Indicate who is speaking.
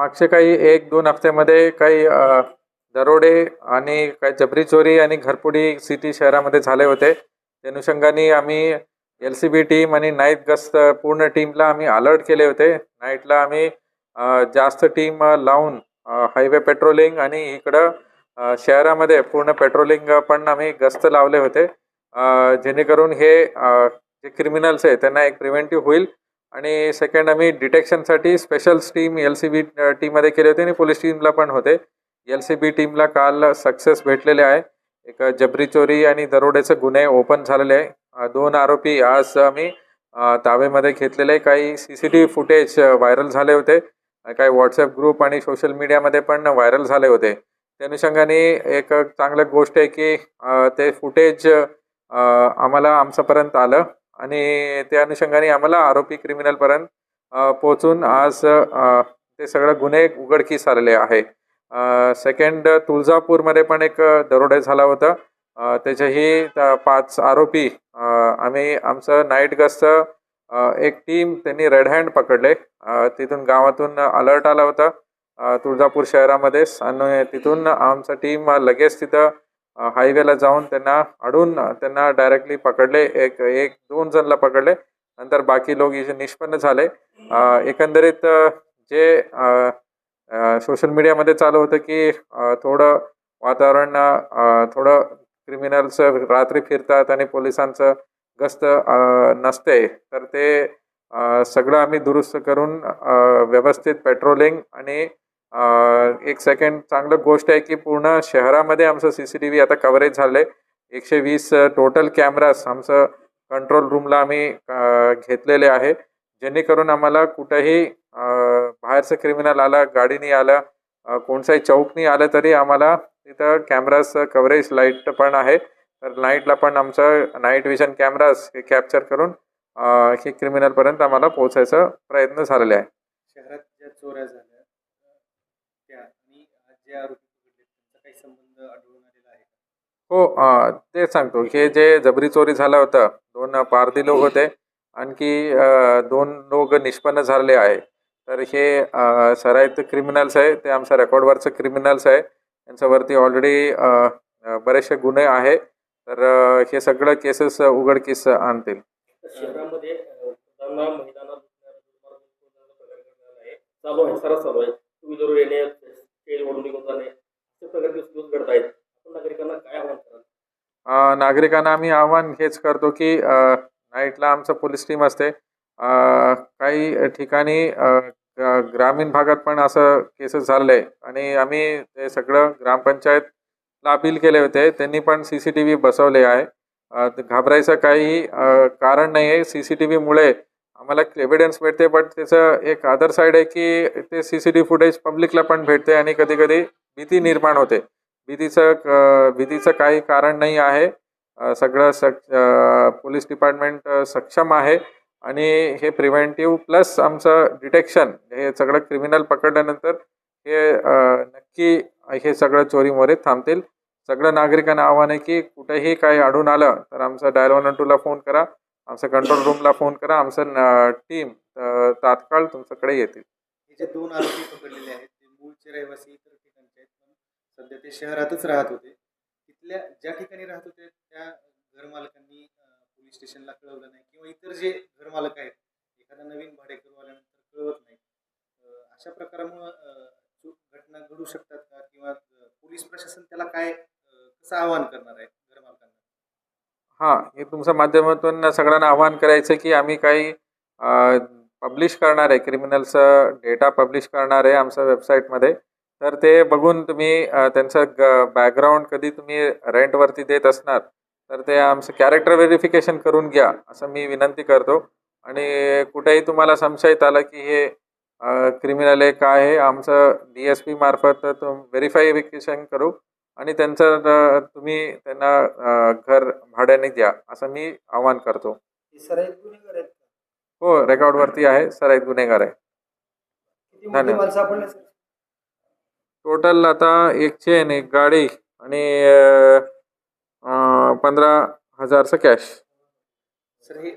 Speaker 1: मागचे काही एक दोन हफ्त्यामध्ये काही दरोडे आणि काही जबरी चोरी आणि घरपुडी सिटी शहरामध्ये झाले होते. त्या अनुषंगाने आम्ही एल सी बी टीम आणि नाईट गस्त पूर्ण टीमला आम्ही अलर्ट केले होते. नाईटला आम्ही जास्त टीम लावून हायवे पेट्रोलिंग आणि इकडं शहरामध्ये पूर्ण पेट्रोलिंग पण आम्ही गस्त लावले होते. जेणेकरून हे जे क्रिमिनल्स आहे त्यांना एक प्रिव्हेंटिव्ह होईल. आणि सेकंड आम्ही डिटेक्शनसाठी special team L C B टीममध्ये केले होते आणि पोलीस टीमला पण होते. एल सी बी टीमला काल सक्सेस भेटलेले आहे. एक जबरी चोरी आणि दरोडेचे गुन्हे ओपन झालेले आहे. दोन आरोपी आज आम्ही अ, ताब्यामध्ये घेतलेले काही C C T V footage viral झाले होते. काही व्हॉट्सअप ग्रुप आणि सोशल मीडियामध्ये पण व्हायरल झाले होते. त्या अनुषंगाने एक चांगलं गोष्ट आहे की ते फुटेज आम्हाला आमच्यापर्यंत आलं. आणि त्या अनुषंगाने आम्हाला आरोपी क्रिमिनलपर्यंत पोचून पोहोचून आज ते सगळं गुन्हे उघडकीस आलेले आहे. सेकंड तुळजापूरमध्ये पण एक दरोडे झाला होता. अ, त्याचेही पाच आरोपी आम्ही आमचं नाईट गस्त एक टीम त्यांनी रेड हँड पकडले. तिथून गावातून अलर्ट आला होता तुळजापूर शहरामध्येच. आणि तिथून आमचं टीम लगेच तिथं हायवेला जाऊन त्यांना अडून त्यांना डायरेक्टली पकडले. एक एक दोन जणला पकडले. नंतर बाकी लोक इथे निष्पन्न झाले. एकंदरीत जे सोशल मीडियामध्ये चालू होतं की थोडं वातावरण थोडं क्रिमिनल्स रात्री फिरतात आणि पोलिसांचं गस्त नसते. तर ते सगळं आम्ही दुरुस्त करून व्यवस्थित पेट्रोलिंग आणि एक सेकंड चांगलं गोष्ट आहे की पूर्ण शहरामध्ये आमचं सी सी टी व्ही आता कव्हरेज झालं आहे एकशे वीस टोटल कॅमेराज आमचं कंट्रोल रूमला आम्ही घेतलेले आहे. जेणेकरून आम्हाला कुठंही बाहेरचं क्रिमिनल आला गाडीने आलं कोणचाही चौकनी आलं तरी आम्हाला तिथं कॅमेराज कव्हरेज लाइट पण आहे. तर नाईटला पण आमचं नाईट विजन कॅमेराज हे कॅप्चर करून हे क्रिमिनलपर्यंत आम्हाला पोहोचायचा प्रयत्न झालेला आहे.
Speaker 2: शहरात ज्या चोऱ्या झाल्या जे आरोपी पकडले त्यांचा काही संबंध आढळून आलेला आहे का?
Speaker 1: हो अ, ते सांगतो हे जे जबरी चोरी झालं होतं दोन पारधी लोक होते आणखी अ, दोन लोक निष्पन्न झालेले आहे. तर हे अ, सराईत क्रिमिनल्स आहे ते आमच्या रेकॉर्डवरचं क्रिमिनल्स आहे. त्यांच्यावरती ऑलरेडी बरेचसे गुन्हे आहे. तर अ, हे सगळं केसेस उघडकीस आणतील.
Speaker 3: शहरामध्ये अ, मुलांना महिलांना दुसऱ्या प्रकार घडलेला आहे. चालू आहे सरस चालू आहे. टू व्हीलर येणे तेल ओढून निघून जाणे असे प्रकार दिवस दिवस घडत आहेत आपण नागरिकांना काय आव्हान कराल
Speaker 1: अ, नागरिकांना आम्ही आव्हान हेच करतो की नाईटला आमचं पोलीस टीम असते. काही ठिकाणी ग्रामीण भागात पण असं केसेस झालेलं आहे आणि आम्ही ते सगळं ग्रामपंचायतला अपील केले होते. त्यांनी पण सी सी टी व्ही बसवले आहे. घाबरायचं काही कारण नाही आहे सी सी टी व्हीमुळे आम्हाला एव्हिडन्स भेटते बट त्याचं एक अदर साईड आहे की ते सी सी टी फुटेज पब्लिकला पण भेटते आणि कधी कधी भीती निर्माण होते. भीतीचं क- भीतीचं काही कारण नाही आहे. सगळं सक पोलीस डिपार्टमेंट सक्षम आहे. आणि हे प्रिव्हेंटिव्ह प्लस आमचं डिटेक्शन हे सगळं क्रिमिनल पकडल्यानंतर हे नक्की हे सगळं चोरीमोरे थांबतील. सगळं नागरिकांना आव्हान आहे की कुठेही काही आढळून आलं तर आमचं डायल वन टूला फोन करा आमचं कंट्रोल रूमला फोन करा आमचं टीम तात्काळ तुमच्याकडे येतील.
Speaker 2: हे जे दोन आरोपी पकडलेले आहेत ते मूळचे रहिवासी इतर ठिकाणचे आहेत पण सध्या ते शहरातच राहत होते. तिथल्या ज्या ठिकाणी राहत होते त्या घरमालकांनी अ, पोलीस स्टेशनला कळवलं नाही किंवा इतर जे घरमालक आहेत एखादा नवीन भाडेकरू आल्यानंतर कळवत नाही. अशा प्रकारामुळं घटना घडू शकतात का? किंवा पोलीस प्रशासन त्याला काय कसं आवाहन करणार आहे घरमालकांना?
Speaker 1: हां हे तुमच्या माध्यमातून सगळ्यांना आवाहन करायचं की आम्ही काही पब्लिश करणार आहे. क्रिमिनलचा डेटा पब्लिश करणार आहे आमच्या वेबसाईटमध्ये तर ते बघून तुम्ही त्यांचं ग बॅकग्राऊंड कधी तुम्ही रेंटवरती देत असणार तर ते आमचं कॅरेक्टर व्हेरिफिकेशन करून घ्या असं मी विनंती करतो. आणि कुठेही तुम्हाला संशयित आलं की हे क्रिमिनल आहे काय आहे आमचं डी एस पी मार्फत व्हेरिफायफिकेशन करू. आणि त्यांचं तुम्ही त्यांना घर भाड्याने द्या असं मी आवाहन करतो.
Speaker 4: हे?
Speaker 1: हो रेकॉर्डवरती आहे सर एक गुन्हेगार आहे. धन्यवाद. टोटल आता एक चेन एक गाडी आणि पंधरा हजारचं कॅश
Speaker 2: सर हे